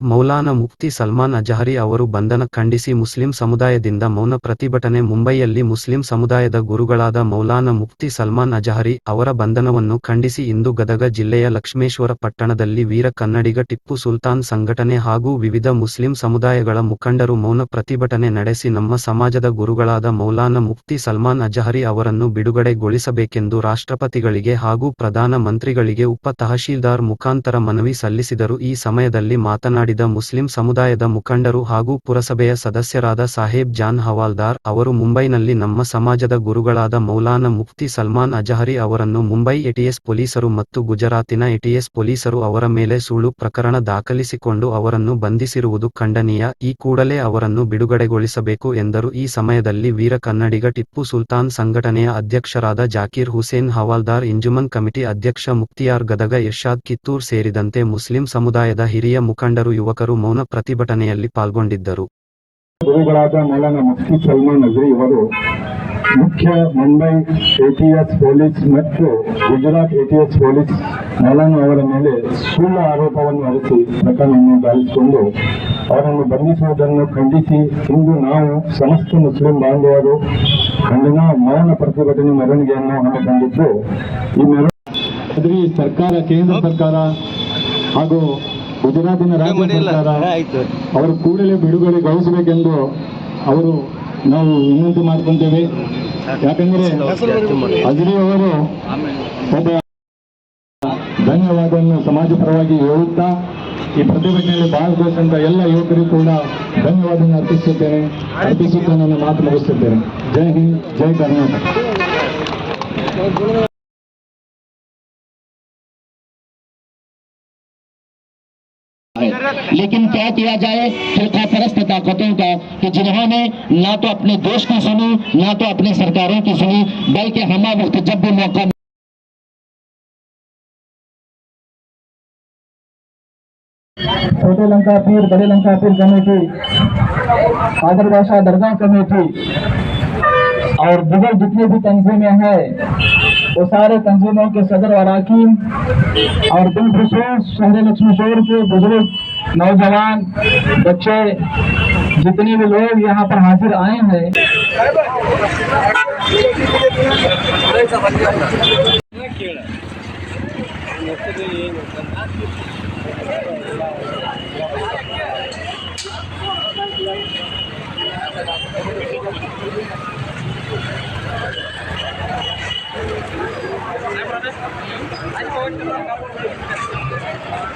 ಮೌಲಾನಾ ಮುಫ್ತಿ ಸಲ್ಮಾನ್ ಅಜಹರಿ ಅವರು ಬಂಧನ ಖಂಡಿಸಿ ಮುಸ್ಲಿಂ ಸಮುದಾಯದಿಂದ ಮೌನ ಪ್ರತಿಭಟನೆ ಮುಂಬೈಯಲ್ಲಿ ಮುಸ್ಲಿಂ ಸಮುದಾಯದ ಗುರುಗಳಾದ ಮೌಲಾನ ಮುಫ್ತಿ ಸಲ್ಮಾನ್ ಅಜಹರಿ ಅವರ ಬಂಧನವನ್ನು ಖಂಡಿಸಿ ಇಂದು ಗದಗ ಜಿಲ್ಲೆಯ ಲಕ್ಷ್ಮೇಶ್ವರ ಪಟ್ಟಣದಲ್ಲಿ ವೀರ ಕನ್ನಡಿಗ ಟಿಪ್ಪು ಸುಲ್ತಾನ್ ಸಂಘಟನೆ ಹಾಗೂ ವಿವಿಧ ಮುಸ್ಲಿಂ ಸಮುದಾಯಗಳ ಮುಖಂಡರು ಮೌನ ಪ್ರತಿಭಟನೆ ನಡೆಸಿ ನಮ್ಮ ಸಮಾಜದ ಗುರುಗಳಾದ ಮೌಲಾನಾ ಮುಫ್ತಿ ಸಲ್ಮಾನ್ ಅಜಹರಿ ಅವರನ್ನು ಬಿಡುಗಡೆಗೊಳಿಸಬೇಕೆಂದು ರಾಷ್ಟ್ರಪತಿಗಳಿಗೆ ಹಾಗೂ ಪ್ರಧಾನ ಮಂತ್ರಿಗಳಿಗೆ ಉಪ ತಹಶೀಲ್ದಾರ್ ಮುಖಾಂತರ ಮನವಿ ಸಲ್ಲಿಸಿದರು. ಈ ಸಮಯದಲ್ಲಿ ಮಾತನಾಡಿದ ಮುಸ್ಲಿಂ ಸಮುದಾಯದ ಮುಖಂಡರು ಹಾಗೂ ಪುರಸಭೆಯ ಸದಸ್ಯರಾದ ಸಾಹೇಬ್ ಜಾನ್ ಹವಾಲ್ದಾರ್ ಅವರು ಮುಂಬೈನಲ್ಲಿ ನಮ್ಮ ಸಮಾಜದ ಗುರುಗಳಾದ ಮೌಲಾನಾ ಮುಫ್ತಿ ಸಲ್ಮಾನ್ ಅಜಹರಿ ಅವರನ್ನು ಮುಂಬೈ ಎಟಿಎಸ್ ಪೊಲೀಸರು ಮತ್ತು ಗುಜರಾತಿನ ಎಟಿಎಸ್ ಪೊಲೀಸರು ಅವರ ಮೇಲೆ ಸುಳ್ಳು ಪ್ರಕರಣ ದಾಖಲಿಸಿಕೊಂಡು ಅವರನ್ನು ಬಂಧಿಸಿರುವುದು ಖಂಡನೀಯ. ಈ ಕೂಡಲೇ ಅವರನ್ನು ಬಿಡುಗಡೆಗೊಳಿಸಬೇಕು ಎಂದರು. ಈ ಸಮಯದಲ್ಲಿ ವೀರ ಕನ್ನಡಿಗ ಟಿಪ್ಪು ಸುಲ್ತಾನ್ ಸಂಘಟನೆಯ ಅಧ್ಯಕ್ಷರಾದ ಜಾಕೀರ್ ಹುಸೇನ್ ಹವಾಲ್ದಾರ್, ಇಂಜುಮನ್ ಕಮಿಟಿ ಅಧ್ಯಕ್ಷ ಮುಕ್ತಿಯಾರ್ ಗದಗ, ಇರ್ಷಾದ್ ಕಿತ್ತೂರ್ ಸೇರಿದಂತೆ ಮುಸ್ಲಿಂ ಸಮುದಾಯದ ಹಿರಿಯ ಮುಖಂಡರು ಯುವಕರು ಮೌನ ಪ್ರತಿಭಟನೆಯಲ್ಲಿ ಪಾಲ್ಗೊಂಡಿದ್ದರು. ಗುರುಗಳಾದ ಮೌಲಾನ ಮುಫ್ತಿ ಸಲ್ಮಾನ್ ಅಜ್ರಿ ಇವರು ಮುಖ್ಯ ಮುಂಬೈ ಎಟಿಎಸ್ ಪೊಲೀಸ್ ಮತ್ತು ಗುಜರಾತ್ ಎಟಿಎಸ್ ಪೊಲೀಸ್ ಮೌಲಾನ ಅವರ ಮೇಲೆ ಸುಳ್ಳು ಆರೋಪವನ್ನು ಅರಿಸಿ ಪ್ರಕರಣವನ್ನು ದಾಖಲಿಸಿಕೊಂಡು ಅವರನ್ನು ಬಂಧಿಸುವುದನ್ನು ಖಂಡಿಸಿ ಇಂದು ನಾವು ಸಮಸ್ತ ಮುಸ್ಲಿಂ ಬಾಂಧವರು ಅಲ್ಲಿನ ಮೌನ ಪ್ರತಿಭಟನೆ ಮೆರವಣಿಗೆಯನ್ನು ಹಮ್ಮಿಕೊಂಡಿದ್ದು ಈ ಮೆರವಣಿಗೆ ಸರ್ಕಾರ ಕೇಂದ್ರ ಸರ್ಕಾರ ಹಾಗೂ ಗುಜರಾತಿನ ಸರ್ಕಾರ ಅವರು ಕೂಡಲೇ ಬಿಡುಗಡೆಗೊಳಿಸಬೇಕೆಂದು ಅವರು ನಾವು ವಿನಂತಿ ಮಾಡ್ಕೊಂತೇವೆ. ಯಾಕಂದ್ರೆ ಅಜ್ರಿ ಅವರು ಒಬ್ಬ ಧನ್ಯವಾದವನ್ನು ಸಮಾಜ ಪರವಾಗಿ ಹೇಳುತ್ತಾ ಈ ಪ್ರತಿಭಟನೆಯಲ್ಲಿ ಭಾಗವಹಿಸಿದ ಎಲ್ಲ ಯುವಕರಿಗೂ ಕೂಡ ಧನ್ಯವಾದವನ್ನು ಅರ್ಪಿಸುತ್ತೇನೆ. ಅರ್ಪಿಸುತ್ತಾ ನನ್ನ ಮಾತು ಮುಗಿಸುತ್ತೇನೆ. ಜೈ ಹಿಂದ್ ಜೈ ಕರ್ನಾಟಕ. लेकिन क्या किया जाए फिरका परस्त ताकतों का कि जिन्होंने ना तो अपने देश की सुनी, ना तो अपने सरकारों की सुनी, बल्कि हमा वक्त जब भी मौका छोटे लंका पीर बड़े लंका पीर कमेटी, आदर दरगाह कमेटी और दीगर जितनी भी तंजीमें हैं, वो सारे तंजीमों के सदर अरकिन और बिलखसूस शहर लक्ष्मीशोर के बुज़ुर्ग नौजवान, बच्चे, जितने भी लोग यहाँ पर हाजिर आए हैं Thank you. i Thank you.